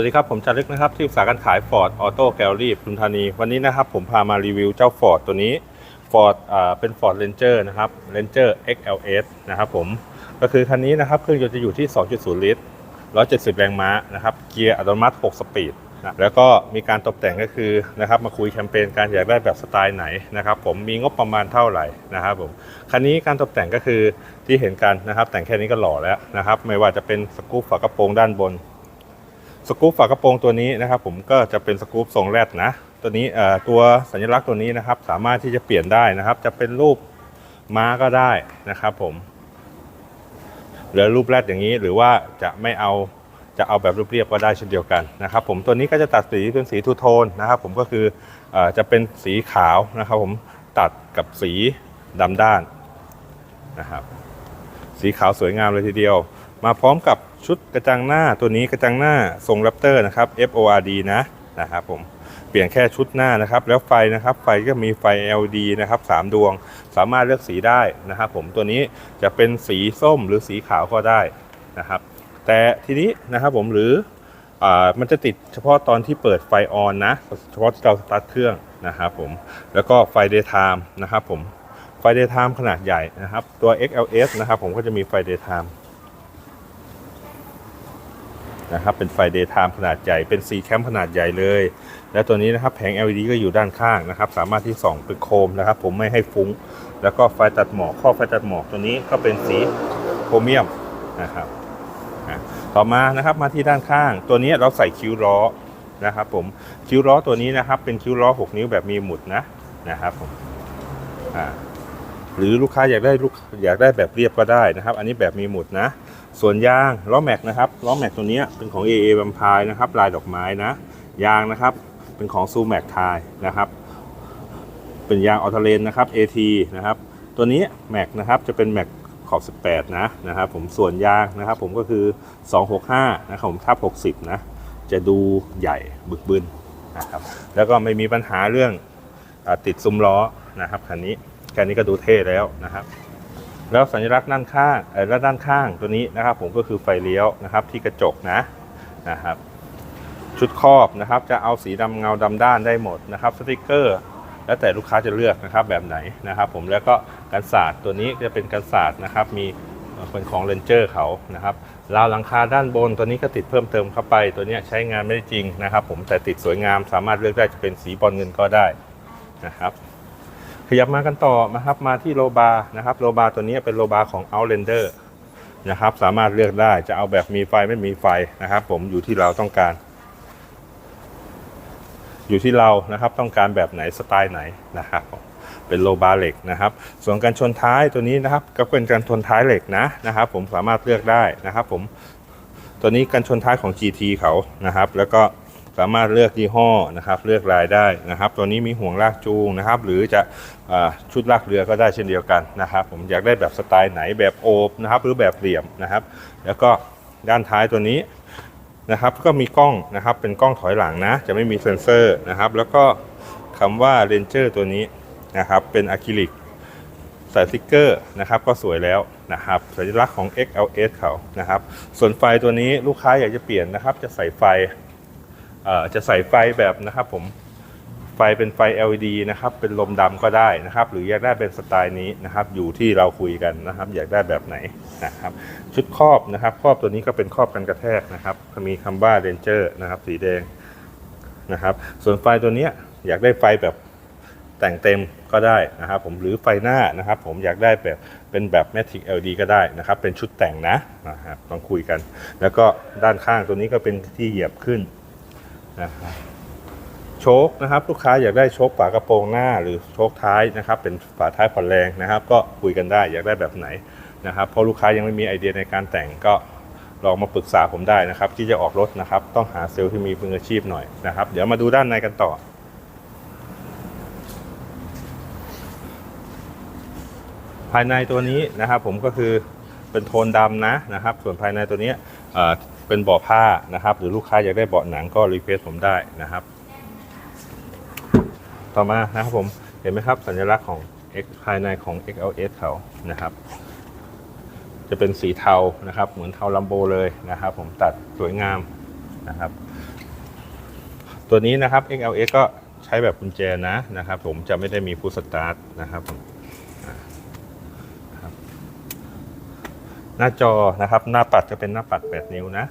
วัสดีครับ ผมจารึกนะครับ ที่ปรึกษาการขาย Ford Auto Gallery ปทุมธานี วันนี้นะครับ ผมพามารีวิวเจ้า Ford ตัวนี้ Ford อ่าเป็น Ford Ranger นะครับ Ranger XLS นะครับผมก็คือคันนี้นะครับ เครื่องยนต์จะอยู่ที่ 2.0 ลิตร 170 แรงม้านะครับ เกียร์อัตโนมัติ 6 สปีดนะแล้วก็มีการตกแต่งก็คือนะครับมาคุยแคมเปญการอยากได้แบบสไตล์ไหนนะครับผมมีงบประมาณเท่าไหร่นะครับผมคันนี้การตกแต่งก็คือที่เห็นกันนะครับ แต่งแค่นี้ก็หล่อแล้วนะครับ ไม่ว่าจะเป็นสกู๊ปฝากระโปรงด้านบน สกู๊ปฝากระโปรงตัวนี้นะครับผมก็จะเป็นสกู๊ปทรงแรดนะตัวนี้ตัวสัญลักษณ์ตัวนี้นะครับ สามารถที่จะเปลี่ยนได้นะครับ จะเป็นรูปม้าก็ได้นะครับ ผมหรือรูปแรดอย่างนี้หรือว่าจะไม่เอาจะเอาแบบเรียบๆก็ได้เช่นเดียวกันนะครับ ผมตัวนี้ก็จะตัดสีเป็นสีทูโทนนะครับ ผมก็คืออ่อจะเป็นสีขาวนะครับ ผมตัดกับสีดำด้านนะครับ สีขาวสวยงามเลยทีเดียว มาพร้อมกับชุดกระจังหน้าตัวนี้กระจังหน้าทรงแรปเตอร์นะครับ FORD นะนะครับผมเปลี่ยนแค่ชุดหน้านะครับ แล้วไฟนะครับไฟก็มีไฟ LED นะครับ3ดวงสามารถเลือกสีได้นะครับผมตัวนี้จะเป็นสีส้มหรือสีขาวก็ได้นะครับ แต่ทีนี้นะครับผมหรืออามันจะติดเฉพาะตอนที่เปิดไฟออนนะเฉพาะที่เราสตาร์ทเครื่องนะครับผมแล้วก็ไฟ daytime นะครับผมไฟ daytime ขนาดใหญ่นะครับ ตัว XLS นะครับผมก็จะมีไฟ daytime นะครับเป็นไฟ daytime ขนาดใหญ่เป็น C cam ขนาดใหญ่เลย และตัวนี้นะครับแผง LED ก็อยู่ด้านข้างนะครับ สามารถที่ส่องเป็นโคมนะครับ ผมไม่ให้ฟุ้ง แล้วก็ไฟตัดหมอกข้อไฟตัดหมอกตัวนี้ก็เป็นสีโครเมียมนะครับต่อมานะครับมาที่ด้านข้าง ตัวนี้เราใส่คิ้วล้อนะครับผมคิ้วล้อตัวนี้นะครับ เป็นคิ้วล้อ 6 นิ้วแบบมีหมุดนะนะครับผมอ่า หรือลูกค้าอยากได้ลูกอยากได้แบบเรียบก็ได้นะครับ อันนี้แบบมีหมุดนะ ส่วนยางล้อแม็กนะครับล้อแม็กตัวนี้เป็นของ AA บัมพายนะครับ ลายดอกไม้นะ ยางนะครับเป็นของซูแม็กไทยนะครับเป็นยางออโตเลนนะครับ AT นะครับตัวนี้แม็กนะครับจะเป็นแม็กขอบ 18 นะนะครับผมส่วนยางนะครับ ผมก็คือ 265 นะครับผมทับ 60 นะ จะดูใหญ่บึกบึนนะครับแล้วก็ไม่มีปัญหาเรื่องอติดซุ้มล้อนะครับคันนี้ ค่นี้ก็ดูเท่แล้วนะครับ แล้วสัญลักษณ์ด้านข้างเอ่อและด้านข้างตัวนี้นะครับ ผมก็คือไฟเลี้ยวนะครับ ที่กระจกนะนะครับ ชุดครอบนะครับ จะเอาสีดำเงาดำด้านได้หมดนะครับสติกเกอร์แล้วแต่ลูกค้าจะเลือกนะครับแบบไหนนะครับ ผมแล้วก็กันศาสตร์ตัวนี้จะเป็นกันศาสตร์นะครับ มีเป็นของเรนเจอร์เขานะครับราวหลังคาด้านบนตัวนี้ก็ติดเพิ่มเติมเข้าไป ตัวนี้ใช้งานไม่ได้จริงนะครับ ผมแต่ติดสวยงามสามารถเลือกได้จะเป็นสีบอลเงินก็ได้นะครับ ขยับมากันต่อนะครับมาที่โลบาร์นะครับโลบาร์ตัวนี้เป็นโลบาร์ของ Outlander นะครับสามารถเลือกได้จะเอาแบบมีไฟไม่มีไฟนะครับ ผมอยู่ที่เราต้องการ อยู่ที่เรานะครับต้องการแบบไหนสไตล์ไหนนะครับเป็นโลบาร์เหล็กนะครับ ส่วนการชนท้ายตัวนี้นะครับ ก็เป็นการชนท้ายเหล็กนะนะครับ ผมสามารถเลือกได้นะครับ ผมตัวนี้การชนท้ายของ GT เขานะครับ แล้วก็ สามารถเลือกยี่ห้อนะครับเลือกลายได้นะครับ ตัวนี้มีห่วงลากจูงนะครับ หรือจะอชุดลากเรือก็ได้เช่นเดียวกันนะครับ ผมอยากได้แบบสไตล์ไหนแบบโอบนะครับหรือแบบเหลี่ยมนะครับ แล้วก็ด้านท้ายตัวนี้นะครับ ก็มีกล้องนะครับเป็นกล้องถอยหลังนะ จะไม่มีเซ็นเซอร์นะครับ แล้วก็คำว่า Ranger ตัวนี้นะครับเป็นอะคริลิกใส่สติ๊กเกอร์นะครับก็สวยแล้วนะครับสัญลักษณ์ของ XLS เขานะครับ ส่วนไฟตัวนี้ลูกค้าอยากจะเปลี่ยนนะครับ จะใส่ไฟ จะใส่ไฟแบบนะครับผมไฟเป็นไฟ LED นะครับ เป็นลมดำก็ได้นะครับ หรืออยากได้เป็นสไตล์นี้นะครับ อยู่ที่เราคุยกันนะครับ อยากได้แบบไหนนะครับ ชุดครอบนะครับ ครอบตัวนี้ก็เป็นครอบกันกระแทกนะครับ มีคำว่า Ranger นะครับ สีแดงนะครับ ส่วนไฟตัวนี้อยากได้ไฟแบบแต่งเต็มก็ได้นะครับ ผมหรือไฟหน้านะครับ ผมอยากได้แบบเป็นแบบ Matic LED ก็ได้นะครับ เป็นชุดแต่งนะนะครับต้องคุยกัน แล้วก็ด้านข้างตัวนี้ก็เป็นที่เหยียบขึ้น นะครับโชคนะครับลูกค้าอยากได้โชคฝากระโปรงหน้าหรือโชคท้ายนะครับ เป็นฝาท้ายผ่อนแรงนะครับ ก็คุยกันได้อยากได้แบบไหนนะครับเพราะลูกค้ายังไม่มีไอเดียในการแต่งก็ลองมาปรึกษาผมได้นะครับ ที่จะออกรถนะครับ ต้องหาเซลล์ที่มีมืออาชีพหน่อยนะครับ เดี๋ยวมาดูด้านในกันต่อภายในตัวนี้นะครับผมก็คือเป็นโทนดำนะนะครับ ส่วนภายในตัวนี้ เป็นเบาะผ้านะครับ หรือลูกค้าอยากได้เบาะหนังก็รีเควสผมได้นะครับ ต่อมานะครับผมเห็นไหมครับสัญลักษณ์ของ X ภายในของ XLS เขานะครับ จะเป็นสีเทานะครับ เหมือนเทาลัมโบเลยนะครับ ผมตัดสวยงามนะครับ ตัวนี้นะครับ XLS ก็ใช้แบบกุญแจนะนะครับ ผมจะไม่ได้มีฟู l สตาร์ทนะครับผมหน้าจอนะครับ หน้าปัดจะเป็นหน้าปัด 8 นิ้วนะ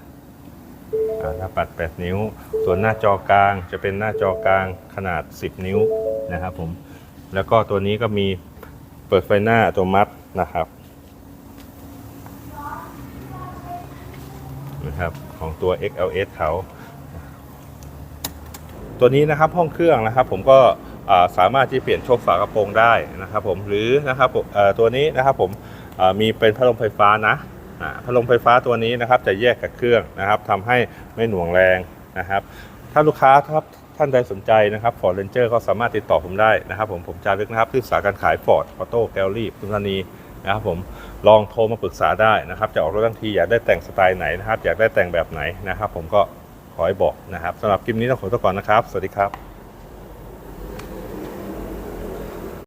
หน้าปัด 8 นิ้ว ส่วนหน้าจอกลางจะเป็นหน้าจอกลางขนาด 10 นิ้วนะครับผม แล้วก็ตัวนี้ก็มีเปิดไฟหน้าอัตัวมัดนะครับนะครับ ของตัว XLS เขา ตัวนี้นะครับห้องเครื่องนะครับ ผมก็สามารถที่เปลี่ยนโชคฝากระโปรงได้นะครับผมหรือนะครับตัวนี้นะครับผมมีเป็นพัดลมไฟฟ้านะ พัดลมไฟฟ้าตัวนี้นะครับจะแยกกับเครื่องนะครับทำให้ไม่หน่วงแรงนะครับ ถ้าลูกค้าครับท่านใดสนใจนะครับ Ford Ranger ก็สามารถติดต่อผมได้นะครับ ผมผมจารึกนะครับที่สาขาการขาย Ford Auto Gallery ปทุมธานีนะครับผมลองโทรมาปรึกษาได้นะครับจะออกรถทั้งทีอยากได้แต่งสไตล์ไหนนะครับ อยากได้แต่งแบบไหนนะครับ ผมก็ขอให้บอกนะครับสำหรับคลิปนี้ต้องขอตัวก่อนนะครับ สวัสดีครับ